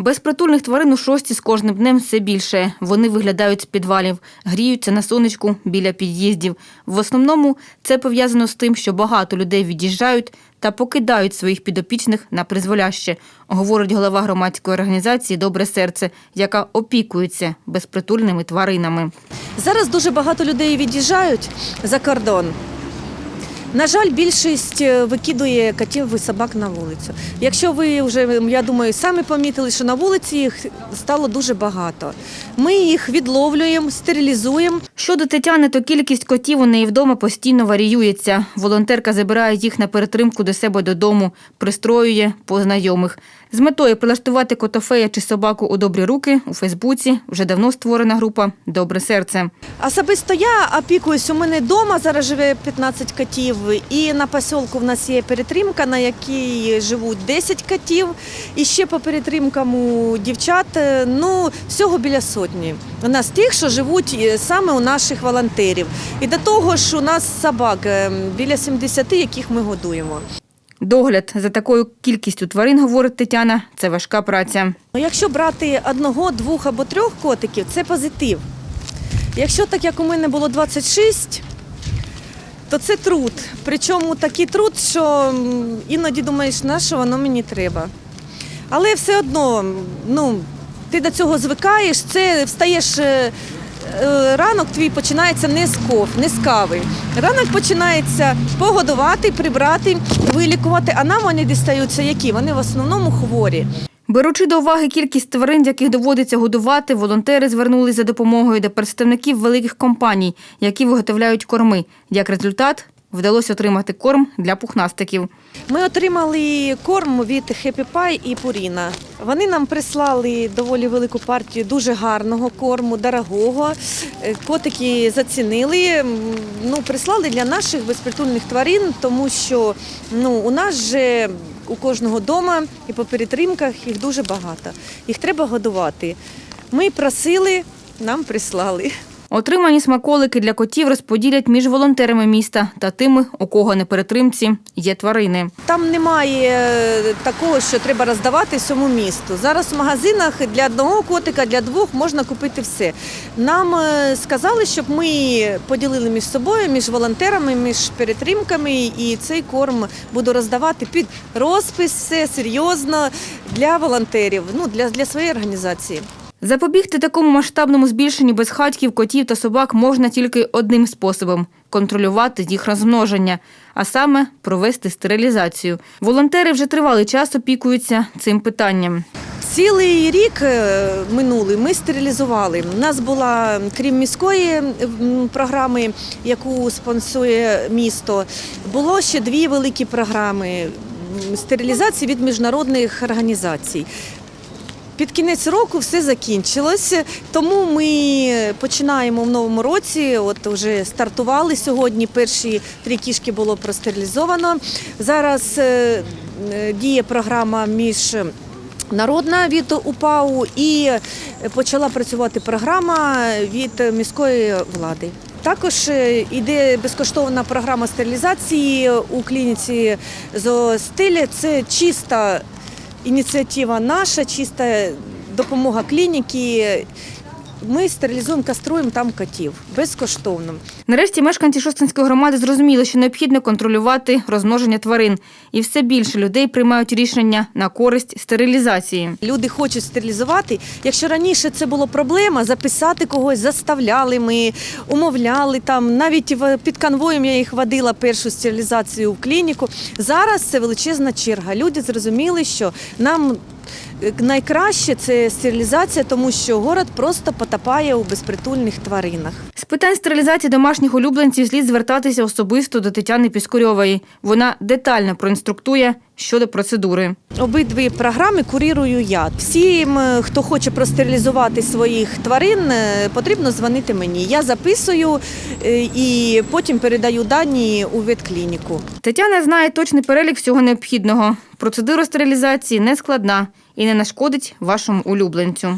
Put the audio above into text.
Безпритульних тварин у шості з кожним днем все більше. Вони виглядають з підвалів, гріються на сонечку біля під'їздів. В основному це пов'язано з тим, що багато людей від'їжджають та покидають своїх підопічних на призволяще, говорить голова громадської організації Добре серце, яка опікується безпритульними тваринами. Зараз дуже багато людей від'їжджають за кордон. На жаль, більшість е, викидує котів і собак на вулицю. Якщо ви вже, я думаю, самі помітили, що на вулиці їх стало дуже багато. Ми їх відловлюємо, стерилізуємо. Щодо Тетяни, то кількість котів у неї вдома постійно варіюється. Волонтерка забирає їх на перетримку до себе додому, пристроює по знайомих. З метою прилаштувати котофея чи собаку у добрі руки у Фейсбуці вже давно створена група Добре серце. Особисто я опікуюсь. У мене вдома зараз живе 15 котів, і на посілку в нас є перетримка, на якій живуть 10 котів. І ще по перетримкам у дівчат е, ну всього біля сотні. У нас тих, що живуть е, саме у наших волонтерів. І до того ж, у нас собак е, біля 70, яких ми годуємо. Догляд за такою кількістю тварин, говорить Тетяна, це важка праця. Ну, Якщо брати одного, двох або трьох котиків, це позитив. Якщо так як у мене було 26, то це труд. Причому такий труд, що іноді думаєш, на що воно мені треба. Але все одно, ну, ти до цього звикаєш, це встаєш. Е, Ранок твій починається не з ков, не з кави. Ранок починається погодувати, прибрати, вилікувати. А нам вони дістаються які? Вони в основному хворі. Беручи до уваги кількість тварин, яких доводиться годувати, волонтери звернулись за допомогою до представників великих компаній, які виготовляють корми. Як результат, вдалося отримати корм для пухнастиків. Ми отримали корм від Happy Pie і Purina. Вони нам прислали доволі велику партію дуже гарного корму, дорогого. Е, Котики зацінили. Ну, прислали для наших безпритульних тварин, тому що ну, у нас же у кожного дома і по перетримках їх дуже багато. Їх треба годувати. Ми просили, нам прислали. Отримані смаколики для котів розподілять між волонтерами міста та тими, у кого на перетримці є тварини. Там немає е, такого, що треба роздавати всьому місту. Зараз в магазинах для одного котика, для двох можна купити все. Нам е, сказали, щоб ми поділили між собою, між волонтерами, між перетримками, і цей корм буду роздавати під розпис, все серйозно для волонтерів, ну для, для своєї організації. Запобігти такому масштабному збільшенню безхатьків, котів та собак можна тільки одним способом контролювати їх розмноження, а саме провести стерилізацію. Волонтери вже тривалий час опікуються цим питанням. Цілий рік е, минулий ми стерилізували. У нас була, крім міської програми, яку спонсує місто, було ще дві великі програми стерилізації від міжнародних організацій. Під кінець року все закінчилось, тому ми починаємо в новому році. От вже стартували сьогодні. Перші три кішки було простерилізовано. Зараз е, е, діє програма між Народна від УПАУ і почала працювати програма від міської влади. Також е, йде безкоштовна програма стерилізації у клініці «Зоостиль». Це чиста ініціатива наша, чиста допомога клініки. Ми стерилізуємо, каструємо там котів безкоштовно. Нарешті мешканці Шостинської громади зрозуміли, що необхідно контролювати розмноження тварин, і все більше людей приймають рішення на користь стерилізації. Люди хочуть стерилізувати. Якщо раніше це було проблема, записати когось заставляли ми, умовляли там. Навіть під конвоєм я їх водила першу стерилізацію в клініку. Зараз це величезна черга. Люди зрозуміли, що нам найкраще це стерилізація, тому що город просто потопає у безпритульних тваринах. З питань стерилізації домашніх улюбленців слід звертатися особисто до Тетяни Піскурьової. Вона детально проінструктує щодо процедури. Обидві програми курірую я. Всім, е, хто хоче простерилізувати своїх тварин, е, потрібно дзвонити мені. Я записую е, і потім передаю дані у ветклініку. Тетяна знає точний перелік всього необхідного. Процедура стерилізації не складна і не нашкодить вашому улюбленцю.